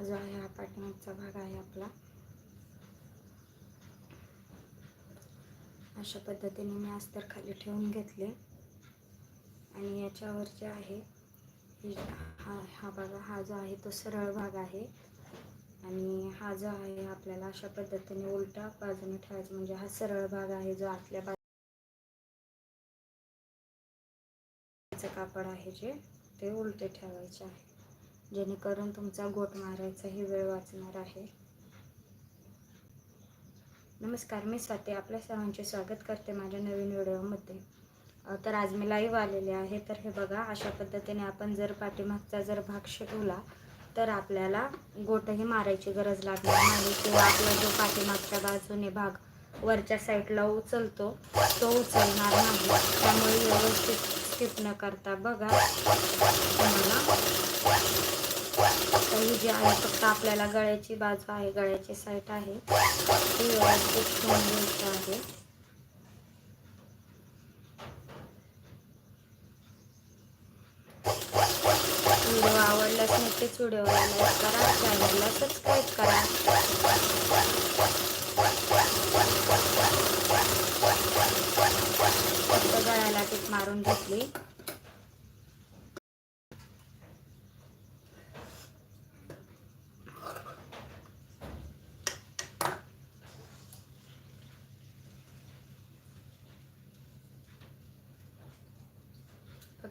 हा जो आहे अपार्टमेंटचा भाग आहे आपला. अशा पद्धतीने मी अस्तर खाली ठेवून घेतले. आणि याच्यावर जे आहे ही हा हा भाग हा जो आहे तो सरळ भाग आहे. आणि हा जो आहे आपल्याला अशा पद्धतीने उलटा बाजूने ठेवायचा म्हणजे हा सरळ भाग आहे जो आतल्या बाजूचं कापड आहे जे ते उलटे ठेवायचे आहे. जेणेकरून तुमचा गोट मारायचाही वेळ वाचणार आहे. नमस्कार मी स्वाती. आपल्या सर्वांचे स्वागत करते माझ्या नवीन व्हिडिओमध्ये. तर आज मी लाईव्ह आलेले आहे. तर हे बघा अशा पद्धतीने आपण जर पाठीमागचा जर भाग शिकवला तर आपल्याला गोटही मारायची गरज लागणार नाही. किंवा आपला जो पाठीमागच्या बाजूने भाग वरच्या साईडला उचलतो तो उचलणार नाही. त्यामुळे व्यवस्थित स्किप न करता बघा. आहे. फक्त आपल्याला गळ्याची बाजू आहे गळ्याची साईट आहे. ती व्यवस्थित ठेवून घ्यायची आहे. व्हिडिओ आवडल्यास नक्कीच व्हिडिओला लाईक करा चॅनलला सबस्क्राईब करा. फक्त गळ्याला टीप मारून घेतली.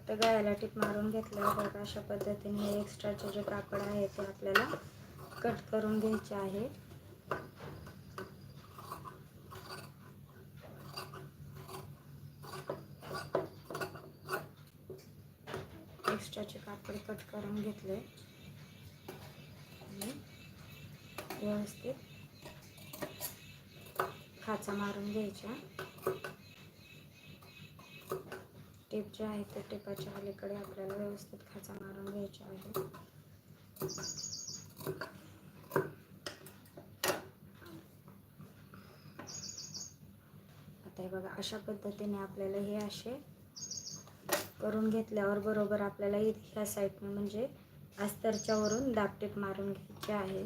फक्त गळ्याला टीप मारून घेतल्यावर बघा अशा पद्धतीने हे एक्स्ट्राचे जे कापड आहे ते आपल्याला कट करून घ्यायचे आहे. एक्स्ट्राचे कापड कट करून घेतले. व्यवस्थित खाचा मारून घ्यायच्या. टेप जे आहे ते टेपाच्या अलीकडे आपल्याला व्यवस्थित खाचा मारून घ्यायचा आहे. आता हे बघा अशा पद्धतीने आपल्याला हे असे करून घेतल्यावर बरोबर आपल्याला ह्या साईडनं म्हणजे अस्तरच्या वरून दाबटेप मारून घ्यायचे आहे.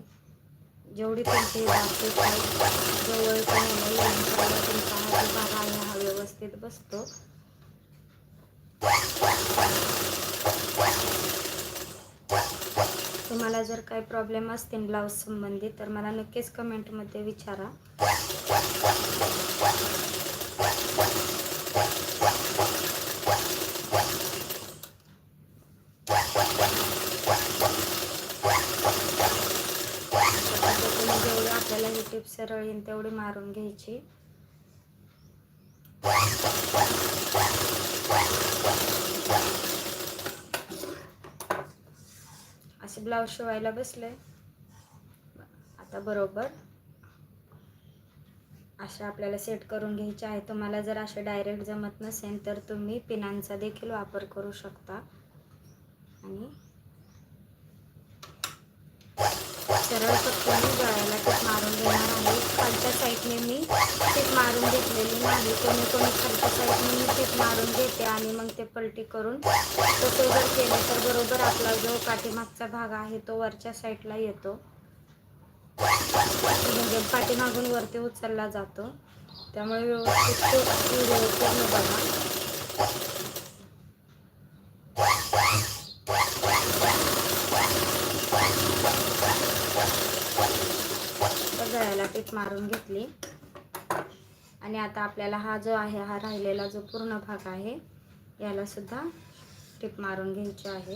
जेवढी तुमची दाबटेप जवळ तुम्हाला तुमचा हा व्यवस्थित बसतो. तुम्हाला जर काही प्रॉब्लेम असतील ब्लाऊज संबंधी तर मला नक्कीच कमेंटमध्ये विचारा. आपल्याला ही टिप सरळ येईल तेवढी मारून घ्यायची असे ब्लाऊज शिवायला बसले आता बरोबर. अशा आपल्याला सेट करून घ्यायचे आहे तुम्हाला जर असे डायरेक्ट जमत नसेल तर तुम्ही पिनांचा देखील वापर करू शकता. आणि सरळ फक्त गाळायला टीप मारून घेणार आहे खालच्या साईडने मी मारून घेतलेली नाही. कमी कमी खालच्या साईडने मी पीठ मारून घेते आणि मग ते पलटी करून तसं जर केलं तर बरोबर आपला जो पाठीमागचा भाग आहे तो वरच्या साईडला येतो. म्हणजे पाठीमागून वरती उचलला जातो. त्यामुळे व्यवस्थित व्हिडिओ पूर्ण बघा. गळ्याला पीठ मारून घेतली. आणि आता आपल्याला हा जो आहे हा राहिलेला जो पूर्ण भाग आहे याला सुद्धा मारून घ्यायची आहे.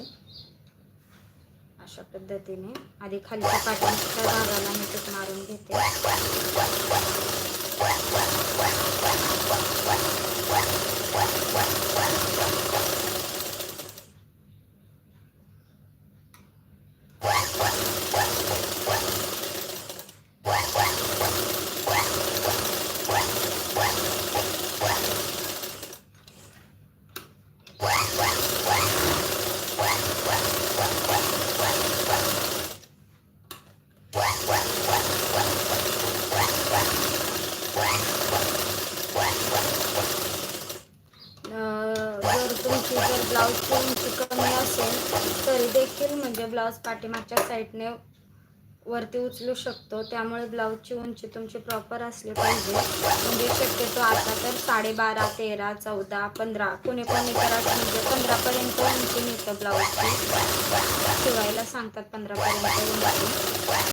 अशा पद्धतीने. आधी खालच्या पाठीच्या भागाला मी टिप मारून घेते अं, जर तुमची जर ब्लाऊजची उंची कमी असेल तरी देखील म्हणजे ब्लाऊज पाठीमागच्या साईडने वरती उचलू शकतो. त्यामुळे ब्लाऊजची उंची तुमची प्रॉपर असली पाहिजे. म्हणजे शक्यतो आता तर साडेबारा तेरा चौदा पंधरा कोणी कोणी तर म्हणजे पंधरापर्यंत उंची मिळतं ब्लाऊजची शिवायला सांगतात पंधरापर्यंत उंची.